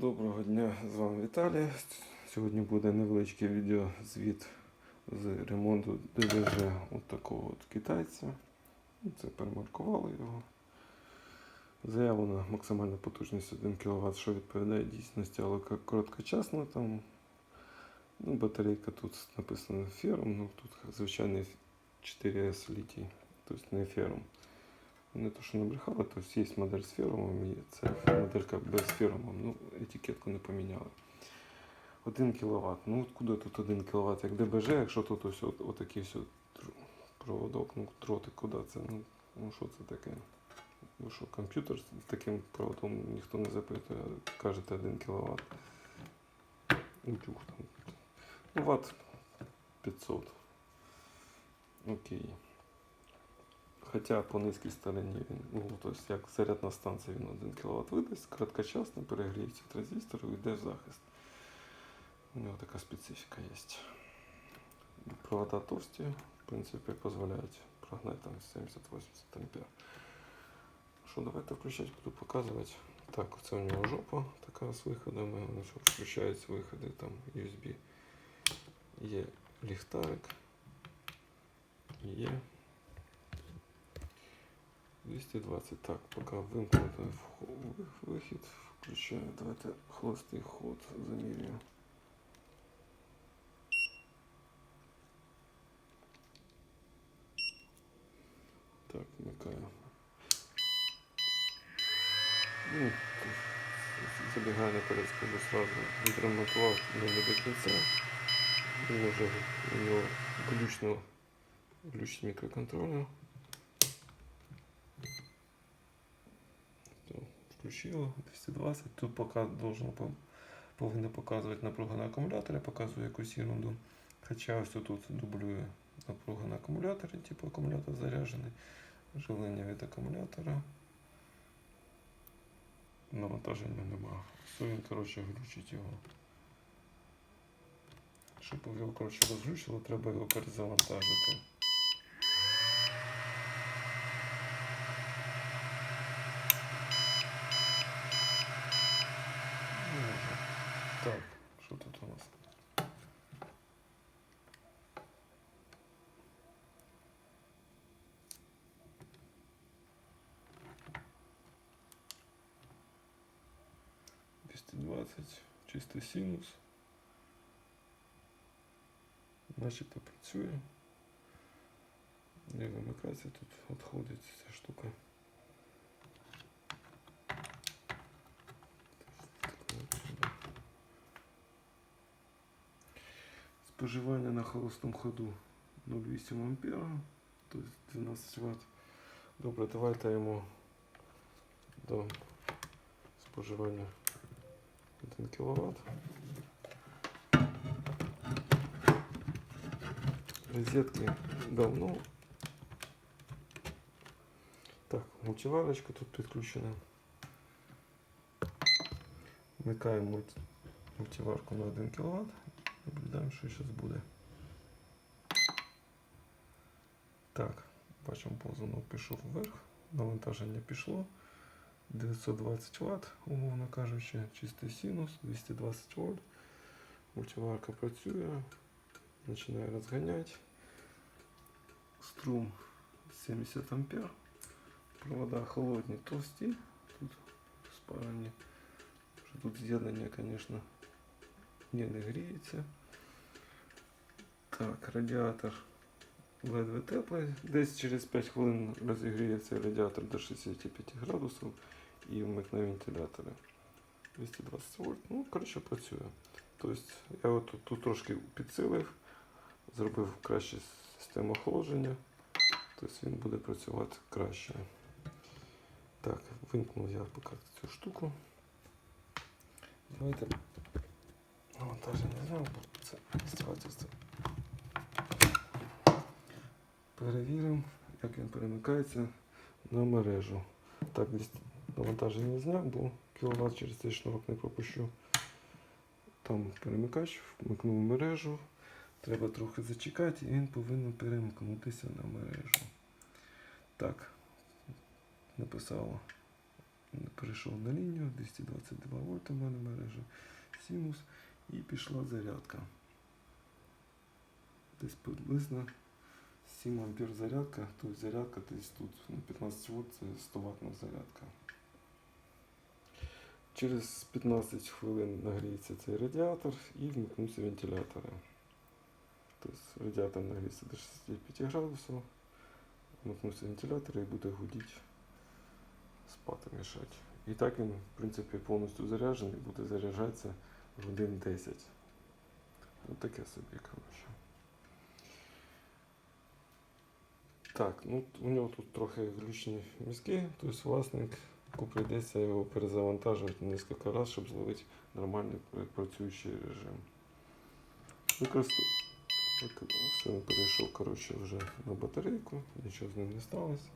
Доброго дня, з вами Віталій. Сьогодні буде невеличкий відеозвіт з ремонту ДВЖ от такого от китайця. Це перемаркували його. Заявлена максимальна потужність 1 кВт, що відповідає дійсності, але короткочасно там. Ну, батарейка тут написано ферум, ну тут звичайний 4S літій, тобто не ферум. Не то, що набрехали, то є модель з ферумом, і це моделька без ферумом, ну, етикетку не поміняли. 1 кВт. Ну от куди тут 1 кВт? Як ДБЖ, якщо тут ось от, отакий все проводок, ну дротик, куди це? Ну, ну що це таке? Ну що, комп'ютер з таким проводом ніхто не запитує, кажете 1 кВт. Утюг там. Ну, ватт 500. Окей. Хоча по низькій стороні він, ну, тобто як зарядна станція він 1 кВт видасть, короткочасно перегріється транзистор і йде в захист. У нього така специфіка є. Провода товсті, в принципі, дозволяють прогнати там 70-80 ампер. Що, давайте включати, буду показувати. Так, це у нього жопа така з виходами, що включаються виходи там USB. Є ліхтарик. Є 220. Так, поки вимкнути вихід, включаю. Давайте холостий ход замірюю. Так, вмикаю. Ну, забігаю наперед, скажу сразу. Відремонтував не до кінця. Уже у нього глючить мікроконтролю. То Включила 220. Тут пока должно повинно показувати напруга на акумуляторі, показує якусь ерунду. Хоча ось тут дублює напруга на акумуляторі, типу акумулятор заряджений, живлення від акумулятора. Навантаження нема. Все він, коротше, глючить його. Щоб його коротше, розглючило, треба його перезавантажити. 220, чисто синус. значит, працює. Не вимикається, тут отходит эта штука. Споживання на холостом ходу 0,8 ампера, есть 12 ватт. Добре, давайте ему до споживання 1 кВт. Розетки давно. Так, мультиварочка тут підключена. Вмикаємо мульт- мультиварку на 1 кВт. Наблюдаємо, що зараз буде. Так, бачимо, ползунок пішов вверх, навантаження пішло. 920 Вт, умовно кажучи, чистий синус, 220 вольт. Мультиварка працює, починає розганяти. Струм 70 ампер. Провода холодні, товсті. Тут спарені. Що Тут з'єднання, звісно, не, не гріється. Так, радіатор ледве теплий. Десь через 5 хвилин розігріється радіатор до 65 градусів І вмикне вентилятори. 220 вольт. Ну, коротше, працює. Тобто я от тут, тут трошки підсилив, зробив краще систему охолодження. Тобто він буде працювати краще. Так, вимкнув я поки цю штуку. Давайте навантаження зняв, бо це стягательство. Перевіримо, як він перемикається на мережу. Так, навантаження зняв, бо кіловат через цей шнурок не пропущу. Там перемикач, вмикнув мережу. Треба трохи зачекати і він повинен перемкнутися на мережу. Так, написало перейшов на лінію, 222 вольта в мене мережа, синус, і пішла зарядка. Десь приблизно 7 ампер зарядка, тобто зарядка десь тут на 15 вольт це 100 ваттна зарядка. Через 15 хвилин нагріється цей радіатор і вмикнуться вентилятори. Тобто радіатор нагріється до 65 градусів, вмикнуться вентилятори і буде гудіти, спати мішати. І так він, в принципі, повністю заряджений, буде заряджатися годин 10. Ось таке собі, коротше. Так, ну у нього тут трохи глючні мізки, тобто власник прийдеться його перезавантажувати кілька разів, щоб зловити нормальний працюючий режим. Використов... Все, перейшов коротше, вже на батарейку, нічого з ним не сталося.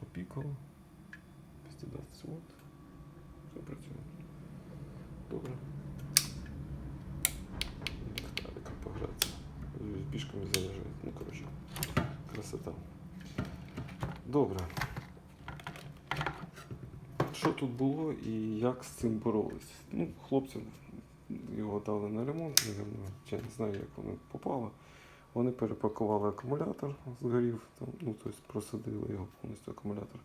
Попікало. 220 вольт. Все працює. Добре. Ліхтарика погратися. З USB-шками заряджають. Ну, коротше, красота. Добре. Що тут було і як з цим боролись? Ну, хлопцям його дали на ремонт, я не- знаю, як воно попало. Вони перепакували акумулятор, згорів, там, ну, тобто просадили його повністю акумулятор.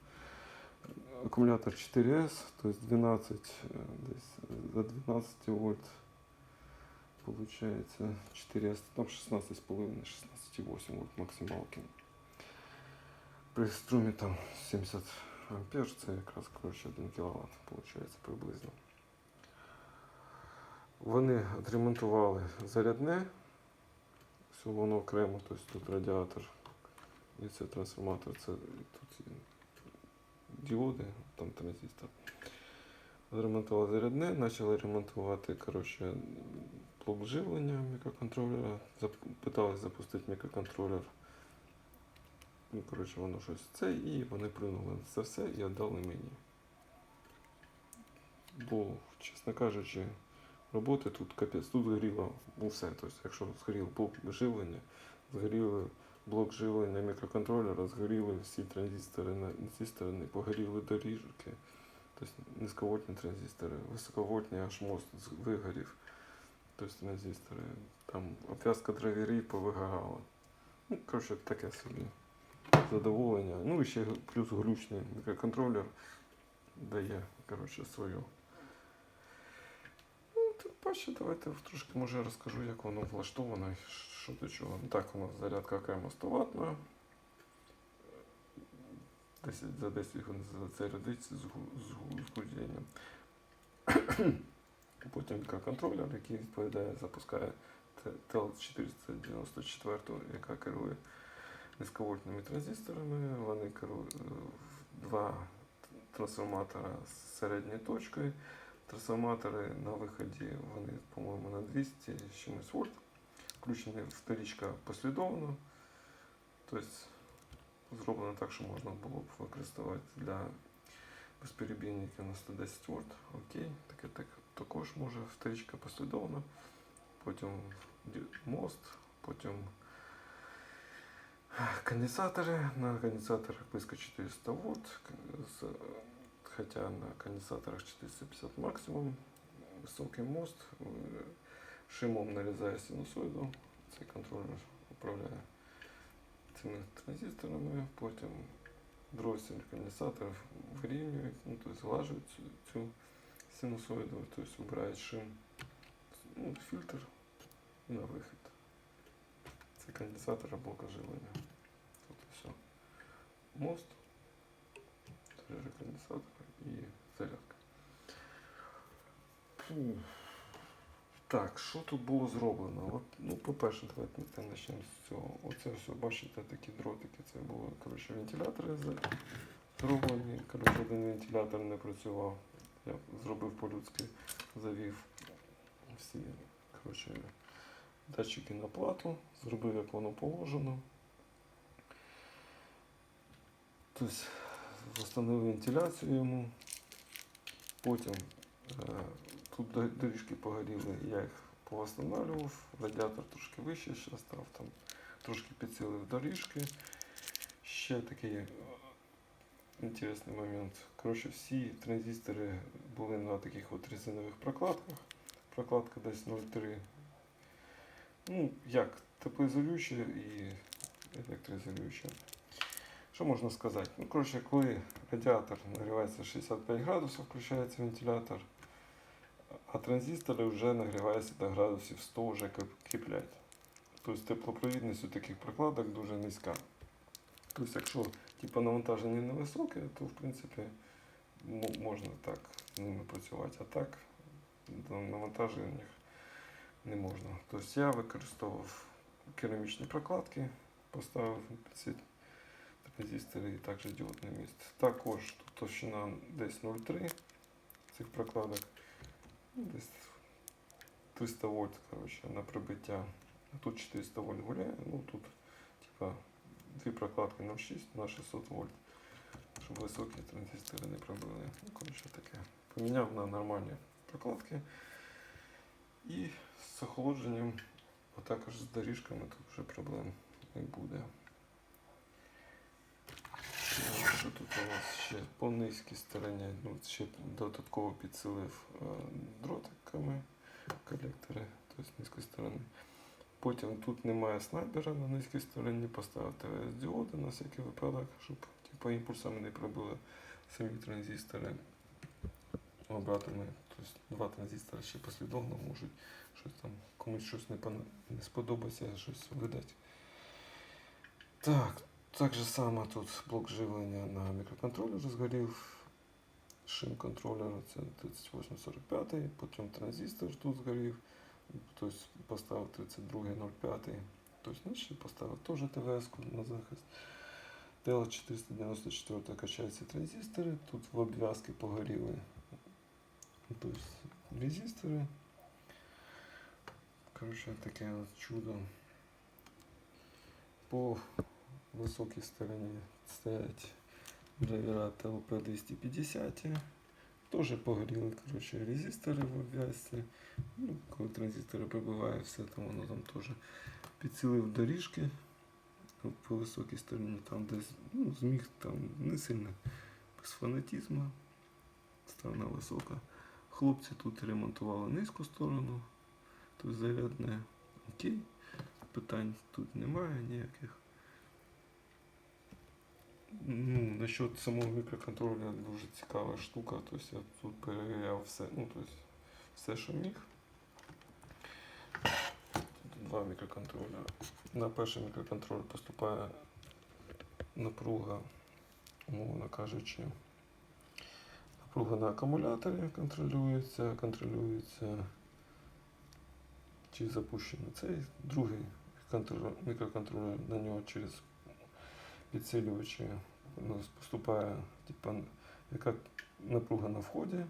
Акумулятор 4S, тобто 12, е, десь за 12 вольт. Получається 4S, там 16,5, 16,8 максималки. При струмі там 70 ампер, це якраз коротше 1 кВт, виходить приблизно. Вони відремонтували зарядне, все воно окремо, тобто тут радіатор і це трансформатор, це тут діоди, там транзистор. Відремонтували зарядне, почали ремонтувати коротше, блок живлення мікроконтролера, питались запустити мікроконтролер. Ну, коротше, воно щось це, і вони прийняли це все і віддали мені. Бо, чесно кажучи, роботи тут капець, тут згоріло усе. Тобто, якщо згорів блок живлення, згоріли блок живлення мікроконтролера, згоріли всі транзистори на стороні, погоріли доріжки. Тобто низьковольтні транзистори, високовольтний аж мост вигорів. Тобто транзистори, там обв'язка драйверів повигорала. Ну, коротше, таке собі задоволення. Ну і ще плюс глючний мікроконтролер дає коротше, свою. Ну, тим паче, давайте трошки може розкажу, як воно влаштовано, і що до чого. Ну, так, у нас зарядка окремо 100 ваттна. 10 за 10 хвилин зарядиться з, гу- з, гу- з гудінням. Потім мікроконтролер, який відповідає, запускає ТЛ494, яка керує низьковольтними транзисторами. Вони керують е, два трансформатора з середньою точкою. Трансформатори на виході, вони, по-моєму, на 200 з чимось вольт. Включені вторічка послідовно. Тобто зроблено так, що можна було б використовувати для безперебійників на 110 вольт. Окей, таке так, також може вторічка послідовно. Потім ді- мост, потім конденсатори. На конденсаторах близько 400 вольт, к- з- хоча на конденсаторах 450 максимум. Високий мост. е, Шимом нарізає синусоїду. Цей контролер управляє цими транзисторами. Потім дроссель конденсатор вирівнюють, ну, тобто зглажують цю, цю синусоїду, тобто убирають шим, ну, фільтр і на вихід. Це конденсатор блока живлення. Тут все. Мост, заряджа конденсатора і зарядка. Фу. Так, що тут було зроблено? От, ну, по-перше, давайте ми почнемо з цього. Оце все, бачите, такі дротики. Це були коротше, вентилятори зроблені. Коротше, один вентилятор не працював. Я зробив по-людськи, завів всі коротше, датчики на плату, зробив, як воно положено. Тобто встановив вентиляцію йому. Потім е, тут доріжки погоріли, я їх повосстанавливав, радіатор трошки вище ще став, там трошки підсилив доріжки. Ще такий інтересний момент. Коротше, всі транзистори були на таких от резинових прокладках. Прокладка десь 0,3. Ну, як, теплоізолююча і електроізолююча. Що можна сказати? Ну, коротше, коли радіатор нагрівається 65 градусів, включається вентилятор, а транзистори вже нагріваються до градусів 100 вже киплять. Тобто теплопровідність у таких прокладок дуже низька. Тобто, якщо типу, навантаження невисоке, то в принципі можна так з ними працювати. А так до навантаження не можна. Тобто я використовував керамічні прокладки, поставив під ці транзистори і також діодний міст. Також тут товщина десь 0,3 цих прокладок. Ну, Десь 300 вольт коротше, на прибиття. Тут 400 вольт гуляє, ну тут типа дві прокладки на 6 на 600 вольт. Щоб високі транзистори не пробили. Ну, коротше таке. Поміняв на нормальні прокладки. І з охолодженням, а також з доріжками тут вже проблем не буде. Ну, Що тут у нас ще по низькій стороні? Ну, ще додатково підсилив е, дротиками колектори, тобто з низької сторони. Потім тут немає снайпера на низькій стороні, поставив ТВС діоди на всякий випадок, щоб типу, імпульсами не пробили самі транзистори обратами. Тобто два транзистори ще послідовно можуть щось там комусь щось не, не сподобається, щось видати. Так, так же само тут блок живлення на мікроконтролері згорів. Шим контролера це 3845, потім транзистор тут згорів. Тобто поставив 32.05. Тобто, ще поставив теж ТВС на захист. ТЛ 494 качаються транзистори. Тут в обв'язки погоріли. Тобто резистори. Коротше, таке от чудо. По високій стороні стоять драйвера ТЛП 250. Теж погоріли коротше, резистори в обв'язці. Ну, коли транзистори прибиває, все там воно там теж підсилив доріжки ну, по високій стороні, там десь ну, зміг там не сильно без фанатізму. Сторона висока. Хлопці тут ремонтували низьку сторону, тут зарядне окей. Питань тут немає ніяких. Ну, насчет самого мікроконтролера дуже цікава штука. Тобто я тут перевіряв все, ну, тобто все, що міг. Тут два мікроконтролера. На перший мікроконтролер поступає напруга, умовно кажучи. Напруга на акумуляторі контролюється, контролюється чи запущений цей. Другий мікроконтролер на нього через підсилювачі поступає типа, яка напруга на вході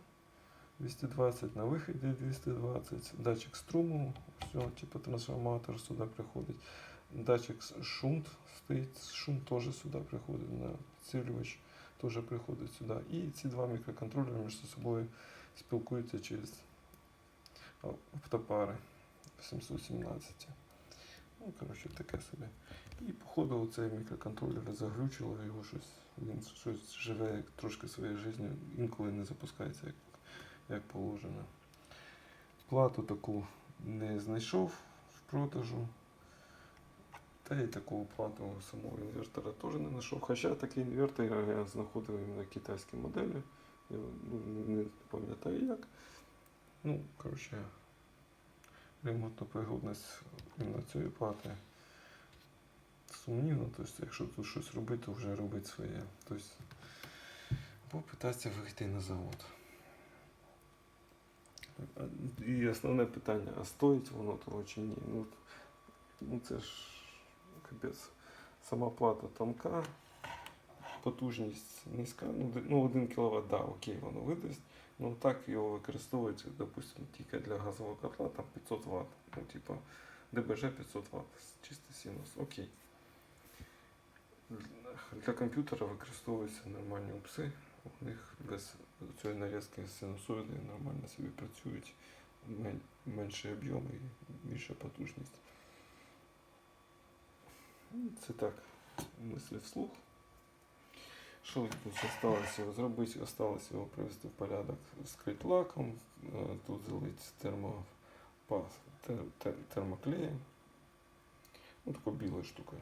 220, на виході 220, датчик струму, все, типу трансформатор сюди приходить. Датчик шунт стоїть, шунт теж сюди приходить, на підсилювач теж приходить сюди. І ці два мікроконтролери між собою спілкуються через оптопари 717. Ну, коротше, таке собі. І походу цей мікроконтролер заглючило його щось. Він щось живе як трошки своєю життю, інколи не запускається як, як положено. Плату таку не знайшов в продажу. Та й таку плату самого інвертора теж не знайшов. Хоча такий інвертор я знаходив на китайській моделі. Ну, не, пам'ятаю як. Ну, коротше, ремонтна пригодність іменно цієї плати сумнівно, тобто, якщо тут щось робити, то вже робить своє. Тобто, або питатися вийти на завод. І основне питання, а стоїть воно того чи ні? Ну, ну це ж капець. Сама плата тонка, потужність низька. Ну, ну 1 кВт, да, окей, воно видасть. Ну так його використовують, допустимо, тільки для газового котла, там 500 Вт. Ну, типа ДБЖ 500 Вт, чистий синус, окей. Для комп'ютера використовуються нормальні упси. У них без цієї нарізки синусоїди нормально собі працюють. Мен- Менший об'єм і більша потужність. Це так, мислі вслух. Що тут залишилося зробити? Осталось його привести в порядок, скрити лаком, е, тут залити термопас, тер, тер, термоклеєм. Ну, такою білою штукою.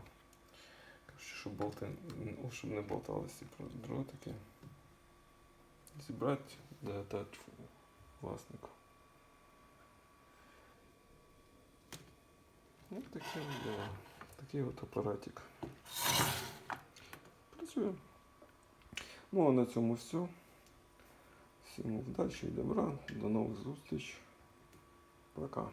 Щоб, болти, ну, щоб не болталися дротики. Зібрати, дати власнику. Ну, таке діло. Такий от апаратик. Працює. Ну а на цьому все. Всім удачі і добра. До нових зустріч. Пока.